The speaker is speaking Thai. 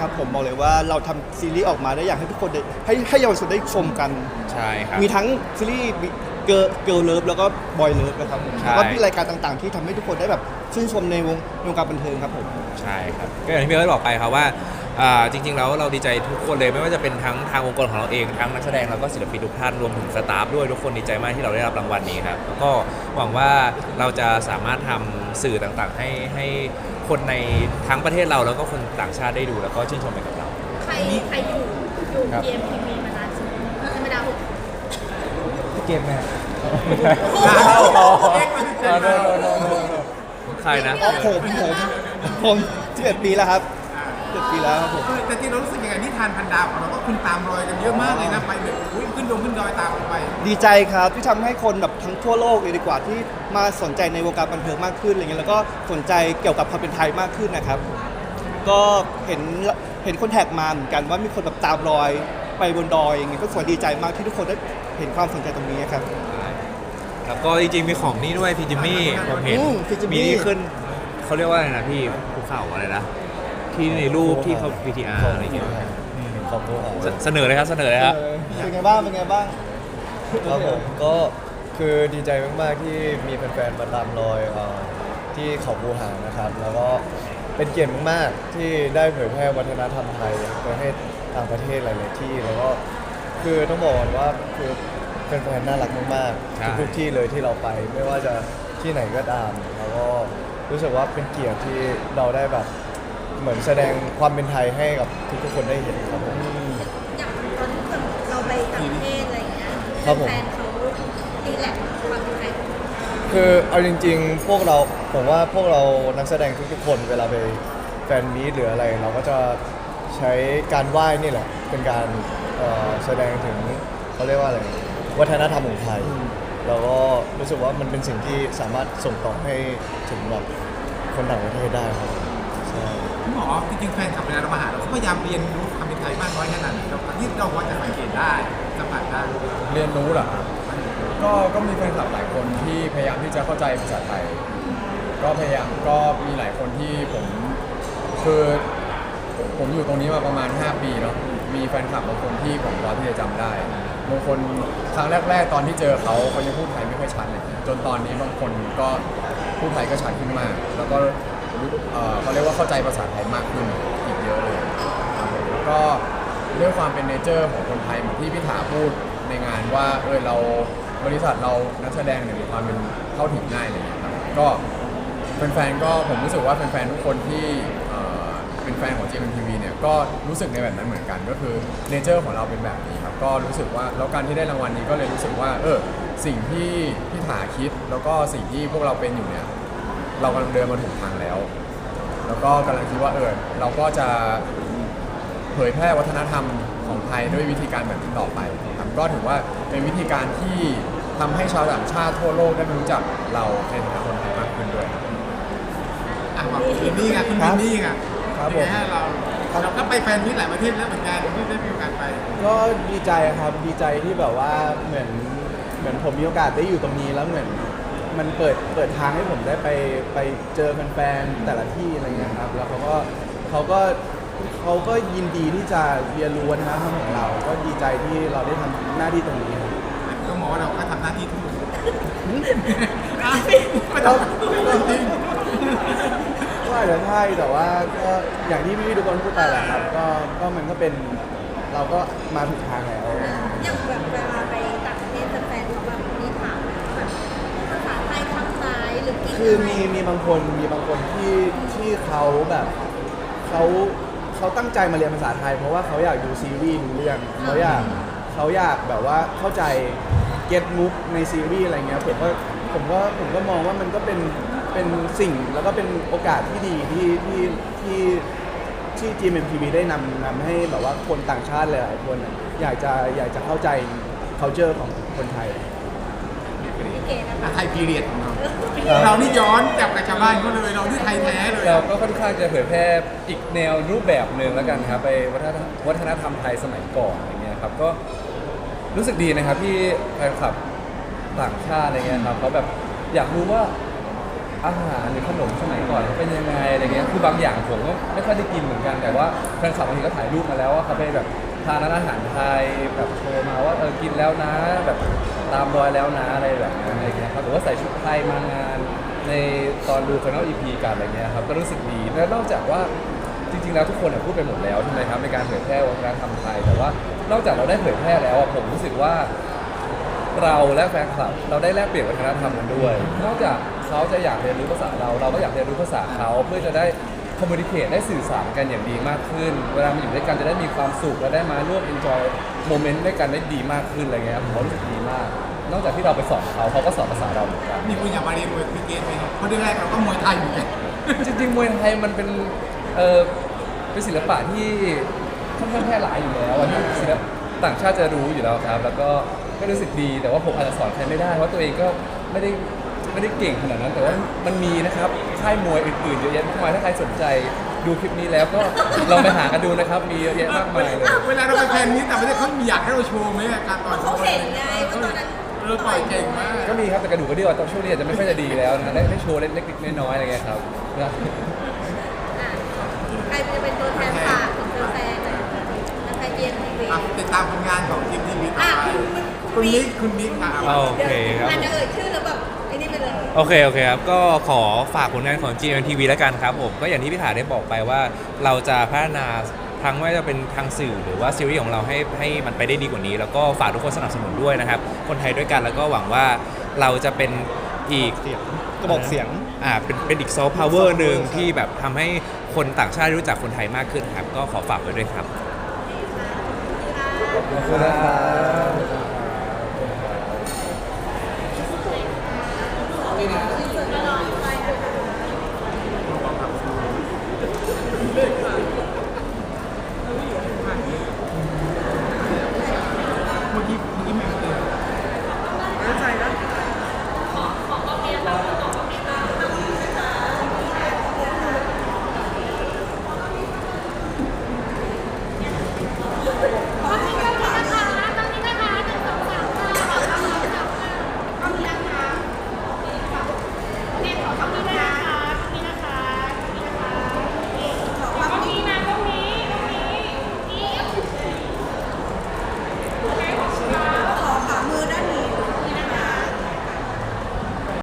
ครับ ผมบอกเลยว่าเราทำซีรีส์ออกมาได้อยากให้ทุกคนได้ให้ให้เยาวชนได้ชมกัน ใช่ครับ มีทั้งซีรีส์เกิร์ลเกิร์ลเลิฟแล้วก็บอยเลิฟนะครับผมใช่ แล้วก็มีรายการต่างๆ ที่ทำให้ทุกคนได้แบบชื่นชมในวงในวงการบันเทิงครับผม ใช่ครับก็อย่างที่พี่เอิร์ธบอกไปครับว่าอ่าจริง ๆ แล้วเราดีใจทุกคนเลยไม่ว่าจะเป็นทั้งทางองค์กรของเราเองทั้งนักแสดงแล้วก็ศิลปินทุกท่านรวมถึงสตาฟด้วยทุกคนดีใจมากที่เราได้รับรางวัลนี้ครับแล้วก็หวังว่าเราจะสามารถทำสื่อต่างๆ ให้ให้ คนในทั้งประเทศเราแล้วก็คนต่างชาติได้ดูแล้วก็ชื่นชมไปกับเรา ใครใครอยู่อยู่ครับเกมทีวีมานานสุดธรรมดาหกเกมแม่ใครนะอ๋อผมผมผม11ปีแล้วครับ11ปีแล้วครับผมแต่ที่เรารู้สึกยังไงนิทานพันดาวของเราก็คุณตามรอยกันเยอะมากเลยนะไปแบบอุ๊ยขึ้นดงขึ้นดอยตามกันไป ดีใจครับที่ทำให้คนแบบ ทั้งทั่วโลกเลยดีกว่าที่มาสนใจในวงการบันเทิงมากขึ้นอะไรเงี้ยแล้วก็สนใจเกี่ยวกับความเป็นไทยมากขึ้นนะครับ ก็เห็นเห็นคนแท็กมาเหมือนกันว่ามีคนแบบตามรอยไปบนดอยอย่างเงี้ยก็สวยดีใจมากที่ทุกคนได้เห็นความสนใจตรงนี้ครับ แล้วก็จริงๆมีของนี่ด้วยพี่จิมมี่ผมเห็นอืมพี่จิมมี่ มีที่ขึ้นเขาเรียกว่าอะไรนะพี่ภูเขาอะไรนะที่ในรูปที่เขา VTR อะไรอย่างเงี้ยขอบคุณครับเสเสนอเลยครับเสนอเลยครับ เออเป็นไงบ้างเป็นไงบ้าง ครับผมก็ คือดีใจมาก ๆ ที่มีแฟน ๆ มาตามรอยเอ่อที่เขาภูหางนะครับ แล้วก็เป็นเกียรติมาก ๆ ที่ได้เผยแพร่วัฒนธรรมไทยประเทศต่างประเทศหลาย ๆ ที่ แล้วก็คือต้องบอกก่อนว่าคือแฟนๆน่ารักมาก ใช่ ๆ ทุกๆที่เลยที่เราไป ไม่ว่าจะที่ไหนก็ตาม แล้วก็รู้สึกว่าเป็นเกียรติที่เราได้แบบเหมือนแสดงความเป็นไทยให้กับทุกๆคนได้เห็นครับผม อย่างตอนที่เราไปต่างประเทศอะไรอย่างเงี้ยครับผม แฟนเขาตี แหลกความเป็นไทยของเราคือเอาจริง ๆ พวกเราผมว่าพวกเรานักแสดงทุกๆคนเวลาไปแฟนมีตหรืออะไร เราก็จะใช้การไหว้นี่แหละ เป็นการเอ่อแสดงถึงเขาเรียกว่าอะไรวัฒนธรรมของไทยแล้วก็รู้สึกว่ามันเป็นสิ่งที่สามารถส่งต่อให้ถึงแบบคนต่างประเทศได้ครับใช่คุณหมอจริงๆแฟนคลับเวลาเรามาหาเราเขาพยายามเรียนรู้ความเป็นไทยมากน้อยขนาดไหนเราที่เราพอจะสังเกตได้สัมผัสได้เรียนรู้เหรอครับ ก็ก็มีแฟนคลับหลายคนที่พยายามที่จะเข้าใจภาษาไทย ก็พยายามก็มีหลายคนที่ผมคือผมอยู่ตรงนี้มาประมาณ 5 ปีเนาะมีแฟนคลับบางคนที่ผมพอที่จะจำได้บางคนครั้งแรก ๆ ตอนที่เจอเขาเขายังพูดไทยไม่ค่อยชัดเลยจนตอนนี้บางคนก็พูดไทยก็ชัดขึ้นมากแล้วก็รู้เอ่อเขาเรียกว่าเข้าใจภาษาไทยมากขึ้นอีกเยอะเลยครับผมแล้วก็ ด้วยความเป็นเนเจอร์ของคนไทยเหมือนที่พี่ถาพูดในงานว่าเออเรา บริษัทเรานักแสดงเนี่ยมีความเป็นเข้าถึงง่ายอะไรอย่างเลยครับก็แฟนๆก็ผมรู้สึกว่าแฟนๆทุกคนที่เอ่อเป็นแฟนของ GMMTV เนี่ยก็รู้สึกในแบบนั้นเหมือนกัน ก็คือเนเจอร์ของเราเป็นแบบนี้ครับก็รู้สึกว่าแล้วการที่ได้รางวัลนี้ก็เลยรู้สึกว่าเออสิ่งที่พี่ถาคิด แล้วก็สิ่งที่พวกเราเป็นอยู่เนี่ยเรากำลังเดินมาถูกทางแล้ว แล้วก็กำลังคิดว่าเออเราก็จะเผยแพร่วัฒนธรรมของไทยด้วยวิธีการแบบนี้ต่อไป ก็ถือว่าเป็นวิธีการที่ทำให้ชาวต่างชาติทั่วโลกได้รู้จักเราในฐานะคนไทยมากขึ้นด้วยครับอะบอกคุณวินนี่ไงคุณวินนี่ไงครับเป็นไงผมฮะเราเราก็ไปแฟนมิตรหลายประเทศแล้วเหมือนกันที่ได้มีโอกาสไป ก็ดีใจครับดีใจที่แบบว่าเหมือนเหมือนผมมีโอกาสได้อยู่ตรงนี้แล้วเหมือน มันเปิดเปิดทางให้ผมได้ไปไปเจอแฟนๆแต่ละที่อะไรเงี้ยครับ แล้วเขาก็เขาก็ เขาก็ยินดีที่จะเรียนรู้วัฒนธรรมของเรา ก็ดีใจที่เราได้ทำหน้าที่ตรงนี้ครับก็หมอเราก็ทำหน้าที่ถูกไม่ต้องจริงก็อาจจะใช่แต่ว่าก็อย่างที่พี่ๆทุกคนพูดไปแหละครับ ก็ก็มันก็เป็นเราก็มาถูกทางแล้ว อย่างแบบเวลาไปต่างประเทศแฟนเขาแบบมีถามไหมว่าแบบภาษาไทยคำไหนหรือกินคืออะไรมีมีบางคนมีบางคนที่ที่เขาแบบเขา เขาตั้งใจมาเรียนภาษาไทย เพราะว่าเขาอยากดูซีรีส์รู้เรื่องเขาอยากเขาอยากแบบว่าเข้าใจเก็ตมุกในซีรีส์อะไรเงี้ยผมก็ผมก็ผมก็มองว่ามันก็เป็นเป็นสิ่งแล้วก็เป็นโอกาสที่ดีที่ที่ที่ที่ GMMTV ได้นำนำให้แบบว่าคนต่างชาติหลายๆคนน่ะอยากจะอยากจะเข้าใจ culture ของคนไทยพี่ เก๋นะอะคะไทยพีเรียดของเราเรานี่ย้อนกลับกับชาวบ้านเขาเลยเราที่ไทยแท้เลยเราก็ค่อนข้างจะเผยแพร่อีกแนวรูปแบบหนึ่งแล้วกันครับไปวัฒนธรรมวัฒนธรรมไทยสมัยก่อนอะไรเงี้ยครับก็รู้สึกดีนะครับที่แฟนคลับต่างชาติอะไรเงี้ยครับเขาแบบอยากรู้ว่า อาหารหรือขนมสมัยก่อนเป็นยังไงอะไรเงี้ยคือบางอย่างผมก็ไม่ค่อยได้กินเหมือนกันแต่ว่าแฟนคลับบางทีก็ถ่ายรูปมาแล้วว่าเขาไปแบบทานร้านอาหารไทยแบบโชว์มาว่าเออกินแล้วนะแบบตามรอยแล้วนะอะไรแบบนั้นอะไรเงี้ยครับหรือว่าใส่ชุดไทยมางาน ในตอนดู Final EP กันอะไรเงี้ยครับก็รู้สึกดีแล้วนอกจากว่าจริงๆแล้วทุกคนพูดไปหมดแล้วใช่ไหมครับในการเผยแพร่วัฒนธรรมไทยแต่ว่านอกจากเราได้เผยแพร่แล้วผมรู้สึกว่าเราและแฟนคลับเราได้แลกเปลี่ยนวัฒนธรรมกันด้วย นอกจาก เขาจะอยากเรียนรู้ภาษาเราเราก็อยากเรียนรู้ภาษาเขาเพื่อจะได้คอมมูนิเค e ได้สื่อสารกันอย่างดีมากขึ้น เวลามาอยู่ด้วยกันจะได้มีความสุขและได้มาร่วม enjoy โมเมนต์ด้วยกันได้ดีมากขึ้นอะไรเงี้ยครับผมว่ารู้สึกดีมาก นอกจากที่เราไปสอนเขาเขาก็สอนภาษาเราเหมือนกันมีคุณอยากมาเรียนมวยพี่เกณฑ์ไหมครับเพราะเรื่องแรกเราก็มวยไทยเหมือนกันจริงๆมวยไทยมันเป็นเออเป็นศิลปะที่ค่อนข้างแพร่หลายอยู่แล้วอะที่ศิลปต่างชาติจะรู้อยู่แล้วครับ แล้วก็ก็รู้สึกดีแต่ว่าผมอาจจะสอนใครไม่ได้เพราะตัวเองก็ไม่ได้ ไม่ได้เก่งขนาดนั้นแต่ว่ามันมีนะครับค่ายมวยอื่นๆเยอะแยะมากมายถ้าใครสนใจดูคลิปนี้แล้วก็ลองไปหากันดูนะครับ มีเยอะแยะมากมายเลยเวลาเราไปแฟนนี้แต่ไม่ได้เขาอยากให้เราโชว์ไหมการต่อยเขาเห็นไงว่าตอนนั้นเราต่อยเก่งมากก็มีครับแต่กระดูกกระเดี่ยวตอนช่วงนี้อาจจะไม่ค่อยจะดีแล้วนะได้ได้โชว์เล็กๆน้อยๆอะไรเงี้ยครับอะใครจะเป็นตัวแทนฝากถึงแฟนๆหน่อยนักไทยเย็นทีวีอะติดตามผลงานของทีมทีวีต่ออะไปคุณมิกคุณมิกคุณมิกค่ะโอเคครับอาจจะเอ่ย โอเค โอเคครับ ก็ขอฝากผลงานของ GMTV แล้วกันครับผม ก็อย่างที่พี่ถาได้บอกไปว่าเราจะพัฒนาทั้งไม่ว่าจะเป็นทางสื่อหรือว่าซีรีส์ของเราให้ให้มันไปได้ดีกว่านี้ แล้วก็ฝากทุกคนสนับสนุนด้วยนะครับ คนไทยด้วยกันแล้วก็หวังว่าเราจะเป็นอีก เสียงกระบอกเสียง อ่าเป็นเป็นอีกซอฟต์พาวเวอร์หนึ่งที่แบบทำให้คนต่างชาติรู้จักคนไทยมากขึ้นครับ ก็ขอฝากไว้ด้วยครับ ขอบคุณนะครับ in it. 감사합니다.